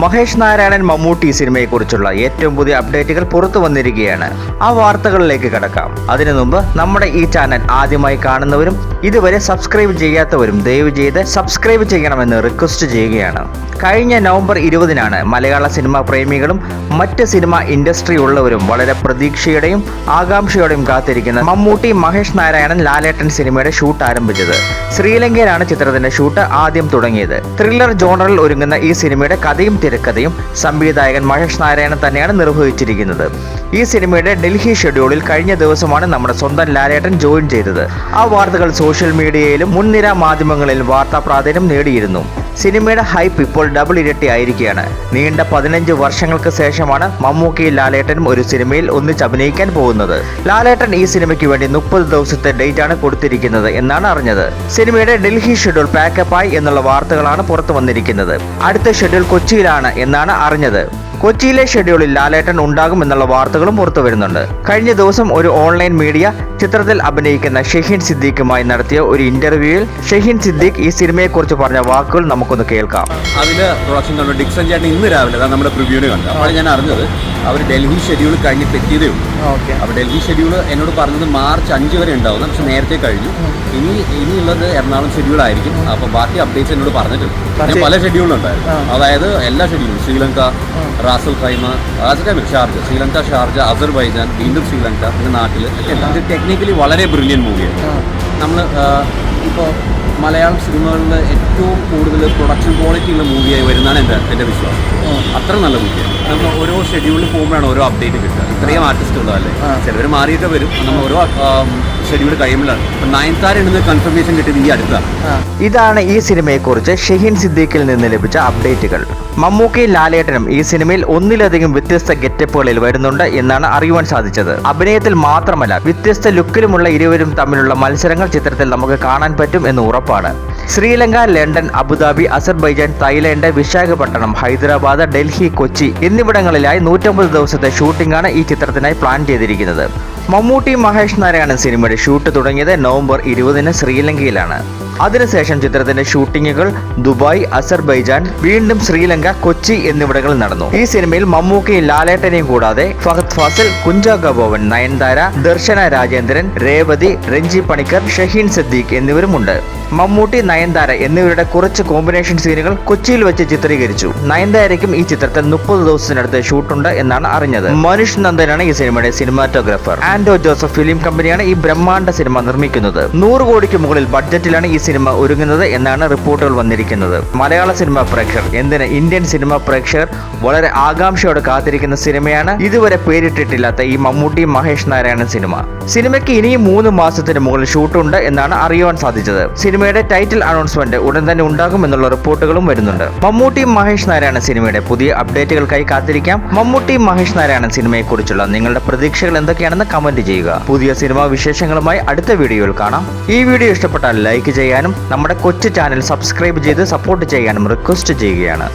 മഹേഷ് നാരായണൻ മമ്മൂട്ടി സിനിമയെക്കുറിച്ചുള്ള ഏറ്റവും പുതിയ അപ്ഡേറ്റുകൾ പുറത്തു വന്നിരിക്കുകയാണ്. ആ വാർത്തകളിലേക്ക് കടക്കാം. അതിനു മുമ്പ് നമ്മുടെ ഈ ചാനൽ ആദ്യമായി കാണുന്നവരും ഇതുവരെ സബ്സ്ക്രൈബ് ചെയ്യാത്തവരും ദയവ് ചെയ്ത് സബ്സ്ക്രൈബ് ചെയ്യണമെന്ന് റിക്വസ്റ്റ് ചെയ്യുകയാണ്. കഴിഞ്ഞ നവംബർ ഇരുപതിനാണ് മലയാള സിനിമാ പ്രേമികളും മറ്റ് സിനിമ ഇൻഡസ്ട്രി ഉള്ളവരും വളരെ പ്രതീക്ഷയുടെയും ആകാംക്ഷയോടെയും കാത്തിരിക്കുന്ന മമ്മൂട്ടി മഹേഷ് നാരായണൻ ലാലേട്ടൻ സിനിമയുടെ ഷൂട്ട് ആരംഭിച്ചത്. ശ്രീലങ്കയിലാണ് ചിത്രത്തിന്റെ ഷൂട്ട് ആദ്യം തുടങ്ങിയത്. ത്രില്ലർ ജോണറിൽ ഒരുങ്ങുന്ന ഈ സിനിമയുടെ കഥയും തിരക്കഥയും സംവിധായകൻ മഹേഷ് നാരായണൻ തന്നെയാണ് നിർവഹിച്ചിരിക്കുന്നത്. ഈ സിനിമയുടെ ഡൽഹി ഷെഡ്യൂളിൽ കഴിഞ്ഞ ദിവസമാണ് നമ്മുടെ സ്വന്തം ലാലേട്ടൻ ജോയിൻ ചെയ്തത്. ആ വാർത്തകൾ സോഷ്യൽ മീഡിയയിലും മുൻനിര മാധ്യമങ്ങളിലും വാർത്താ പ്രാധാന്യം നേടിയിരുന്നു. സിനിമയുടെ ഹൈപ്പ് ഇപ്പോൾ ഡബിൾ ഇരട്ടി ആയിരിക്കുകയാണ്. നീണ്ട പതിനഞ്ച് വർഷങ്ങൾക്ക് ശേഷമാണ് മമ്മൂക്കി ലാലേട്ടനും ഒരു സിനിമയിൽ ഒന്നിച്ച് അഭിനയിക്കാൻ പോകുന്നത്. ലാലേട്ടൻ ഈ സിനിമയ്ക്ക് വേണ്ടി മുപ്പത് ദിവസത്തെ ഡേറ്റ് ആണ് കൊടുത്തിരിക്കുന്നത് എന്നാണ് അറിഞ്ഞത്. സിനിമയുടെ ഡൽഹി ഷെഡ്യൂൾ പാക്കപ്പായി എന്നുള്ള വാർത്തകളാണ് പുറത്തു വന്നിരിക്കുന്നത്. അടുത്ത ഷെഡ്യൂൾ കൊച്ചിയിലാണ് എന്നാണ് അറിഞ്ഞത്. കൊച്ചിയിലെ ഷെഡ്യൂളിൽ ലാലേട്ടൻ ഉണ്ടാകും എന്നുള്ള വാർത്തകളും പുറത്തു വരുന്നുണ്ട്. കഴിഞ്ഞ ദിവസം ഒരു ഓൺലൈൻ മീഡിയ ചിത്രത്തിൽ അഭിനയിക്കുന്ന ഷഹീൻ സിദ്ദീഖുമായി നടത്തിയ ഒരു ഇന്റർവ്യൂവിൽ ഷഹീൻ സിദ്ദീഖ് ഈ സിനിമയെക്കുറിച്ച് പറഞ്ഞ വാക്കുകൾ നമുക്കൊന്ന് കേൾക്കാം. അതിന് പ്രൊഡക്ഷൻ കണ്ടു? ഡിക്സൺ ചേട്ടൻ ഇന്ന് രാവിലെ അതാണ് നമ്മുടെ പ്രിവ്യൂവിന് കണ്ടു അപ്പോൾ ഞാൻ അറിഞ്ഞത് അവർ ഡൽഹി ഷെഡ്യൂൾ കഴിഞ്ഞിട്ട് എത്തിയതേ ഉള്ളൂ. ഓക്കെ. അപ്പോൾ ഡൽഹി ഷെഡ്യൂൾ എന്നോട് പറഞ്ഞത് മാർച്ച് അഞ്ച് വരെ ഉണ്ടാവുന്ന പക്ഷെ നേരത്തെ കഴിഞ്ഞു. ഇനി ഇനിയുള്ളത് എറണാകുളം ഷെഡ്യൂൾ ആയിരിക്കും. അപ്പോൾ ബാക്കി അപ്ഡേറ്റ്സ് എന്നോട് പറഞ്ഞിട്ടുണ്ട്. പല ഷെഡ്യൂളുണ്ടായിരുന്നു അതായത് എല്ലാ ഷെഡ്യൂളും Sri Lanka Ras al Khaimah Ras al Khaimah Sharjah Sri Lanka Sharjah Azerbaijan വീണ്ടും ശ്രീലങ്ക പിന്നെ നാട്ടിൽ ഇത് ടെക്നിക്കലി വളരെ ബ്രില്യൻ മൂവിയാണ് നമ്മൾ ഇപ്പോൾ മലയാളം സിനിമകളിൽ ഏറ്റവും കൂടുതൽ പ്രൊഡക്ഷൻ ക്വാളിറ്റി ഉള്ള മൂവിയായി വരുന്നതാണ് എന്റെ എന്റെ വിശ്വാസം. അത്ര നല്ല മൂവിയാണ് നമ്മൾ ഓരോ ഷെഡ്യൂളിൽ പോകുമ്പോഴാണ് ഓരോ അപ്ഡേറ്റ് കിട്ടുക. ഇത്രയും ആർട്ടിസ്റ്റുകളല്ലേ ചിലവർ മാറിയിട്ട് വരും. നമ്മൾ ഓരോ ഷെഡ്യൂൾ കഴിയുമ്പോഴാണ്. ഇപ്പം നയൻതാര ഇടുന്ന കൺഫർമേഷൻ കിട്ടിയത് ഈ അടുത്താണ്. ഇതാണ് ഈ സിനിമയെക്കുറിച്ച് ഷഹീൻ സിദ്ദീഖിൽ നിന്ന് ലഭിച്ച അപ്ഡേറ്റുകൾ മമ്മൂക്കയും ലാലേട്ടനും ഈ സിനിമയിൽ ഒന്നിലധികം വ്യത്യസ്ത ഗെറ്റപ്പുകളിൽ വരുന്നുണ്ട് എന്നാണ് അറിയുവാൻ സാധിച്ചത്. അഭിനയത്തിൽ മാത്രമല്ല വ്യത്യസ്ത ലുക്കിലുമുള്ള ഇരുവരും തമ്മിലുള്ള മത്സരങ്ങൾ ചിത്രത്തിൽ നമുക്ക് കാണാൻ പറ്റും എന്ന് ഉറപ്പാണ്. Sri Lanka London Abu Dhabi Azerbaijan Thailand Visakhapatnam Hyderabad Delhi Kochi എന്നിവിടങ്ങളിലായി നൂറ്റമ്പത് ദിവസത്തെ ഷൂട്ടിംഗാണ് ഈ ചിത്രത്തിനായി പ്ലാൻ ചെയ്തിരിക്കുന്നത്. മമ്മൂട്ടി മഹേഷ് നാരായണൻ സിനിമയുടെ ഷൂട്ട് തുടങ്ങിയത് നവംബർ ഇരുപതിന് ശ്രീലങ്കയിലാണ്. അതിനുശേഷം ചിത്രത്തിന്റെ ഷൂട്ടിങ്ങുകൾ ദുബായ് അസർബൈജാൻ വീണ്ടും ശ്രീലങ്ക കൊച്ചി എന്നിവിടങ്ങളിൽ നടന്നു. ഈ സിനിമയിൽ മമ്മൂക്കയും ലാലേട്ടനെയും കൂടാതെ ഫഹദ് ഫാസിൽ കുഞ്ചാ ബോവൻ നയൻതാര ദർശന രാജേന്ദ്രൻ രേവതി രഞ്ജി പണിക്കർ ഷഹീൻ സദ്ദീഖ് എന്നിവരുമുണ്ട്. മമ്മൂട്ടി നയൻതാര എന്നിവരുടെ കുറച്ച് കോമ്പിനേഷൻ സീനുകൾ കൊച്ചിയിൽ വെച്ച് ചിത്രീകരിച്ചു. നയൻതാരയ്ക്കും ഈ ചിത്രത്തിൽ മുപ്പത് ദിവസത്തിനടുത്ത് ഷൂട്ടുണ്ട് എന്നാണ് അറിഞ്ഞത്. മനുഷ് നന്ദനാണ് ഈ സിനിമയുടെ സിനിമാറ്റോഗ്രാഫർ ആൻഡോ ജോസഫ് ഫിലിം കമ്പനിയാണ് ഈ ബ്രഹ്മാണ്ഡ സിനിമ നിർമ്മിക്കുന്നത്. നൂറ് കോടിക്ക് മുകളിൽ ബഡ്ജറ്റിലാണ് ഈ സിനിമ ഒരുങ്ങുന്നത് എന്നാണ് റിപ്പോർട്ടുകൾ വന്നിരിക്കുന്നത്. മലയാള സിനിമാ പ്രേക്ഷകർ എന്തിന് ഇന്ത്യൻ സിനിമാ പ്രേക്ഷകർ വളരെ ആകാംക്ഷയോടെ കാത്തിരിക്കുന്ന സിനിമയാണ് ഇതുവരെ പേരിട്ടിട്ടില്ലാത്ത ഈ മമ്മൂട്ടി മഹേഷ് നാരായണൻ സിനിമ. സിനിമയ്ക്ക് ഇനിയും മൂന്ന് മാസത്തിന് മുകളിൽ ഷൂട്ടുണ്ട് എന്നാണ് അറിയുവാൻ സാധിച്ചത്. സിനിമയുടെ ടൈറ്റിൽ അനൗൺസ്മെന്റ് ഉടൻ തന്നെ ഉണ്ടാകുമെന്നുള്ള റിപ്പോർട്ടുകളും വരുന്നുണ്ട്. മമ്മൂട്ടി മഹേഷ് നാരായണൻ സിനിമയുടെ പുതിയ അപ്ഡേറ്റുകൾക്കായി കാത്തിരിക്കാം. മമ്മൂട്ടി മഹേഷ് നാരായണൻ സിനിമയെക്കുറിച്ചുള്ള നിങ്ങളുടെ പ്രതീക്ഷകൾ എന്തൊക്കെയാണെന്ന് കമന്റ് ചെയ്യുക. പുതിയ സിനിമാ വിശേഷങ്ങളുമായി അടുത്ത വീഡിയോയിൽ കാണാം. ഈ വീഡിയോ ഇഷ്ടപ്പെട്ടാൽ ലൈക്ക് ചെയ്യാനും നമ്മുടെ കൊച്ചു ചാനൽ സബ്സ്ക്രൈബ് ചെയ്ത് സപ്പോർട്ട് ചെയ്യാനും റിക്വസ്റ്റ് ചെയ്യുകയാണ്.